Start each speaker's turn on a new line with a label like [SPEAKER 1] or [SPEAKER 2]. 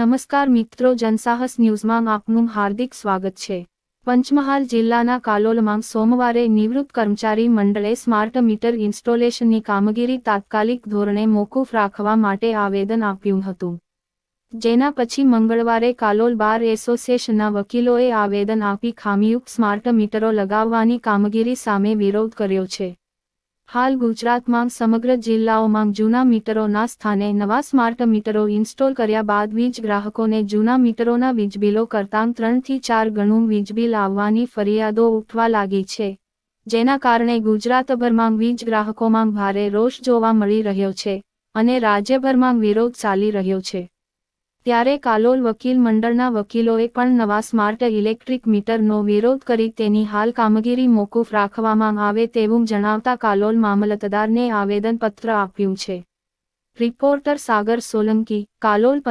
[SPEAKER 1] નમસ્કાર મિત્રો, જનસાહસ ન્યૂઝમાં આપનું હાર્દિક સ્વાગત છે. પંચમહાલ જિલ્લાના કાલોલમાં સોમવારે નિવૃત્ત કર્મચારી મંડળે સ્માર્ટ મીટર ઇન્સ્ટોલેશનની કામગીરી તાત્કાલિક ધોરણે મોકૂફ રાખવા માટે આવેદન આપ્યું હતું. જેના પછી મંગળવારે કાલોલ બાર એસોસિએશનના વકીલોએ આવેદન આપી ખામીયુક્ત સ્માર્ટ મીટરો લગાવવાની કામગીરી સામે વિરોધ કર્યો છે. હાલ ગુજરાતમાં સમગ્ર જિલ્લાઓમાં જૂના મીટરોના સ્થાને નવા સ્માર્ટ મીટરો ઇન્સ્ટોલ કર્યા બાદ વીજ ગ્રાહકોને જૂના મીટરોના વીજબિલો કરતાં ત્રણથી ચાર ગણું વીજબિલ આવવાની ફરિયાદો ઉઠવા લાગી છે, જેના કારણે ગુજરાતભરમાં વીજ ગ્રાહકોમાં ભારે રોષ જોવા મળી રહ્યો છે અને રાજ્યભરમાં વિરોધ ચાલી રહ્યો છે. ત્યારે કાલોલ વકીલ મંડળના વકીલોએ પણ નવા સ્માર્ટ ઇલેક્ટ્રિક મીટરનો વિરોધ કરી તેની હાલ કામગીરી મોકૂફ રાખવામાં આવે તેવું જણાવતા કાલોલ મામલતદારને આવેદનપત્ર આપ્યું છે. રિપોર્ટર સાગર સોલંકી, કાલોલ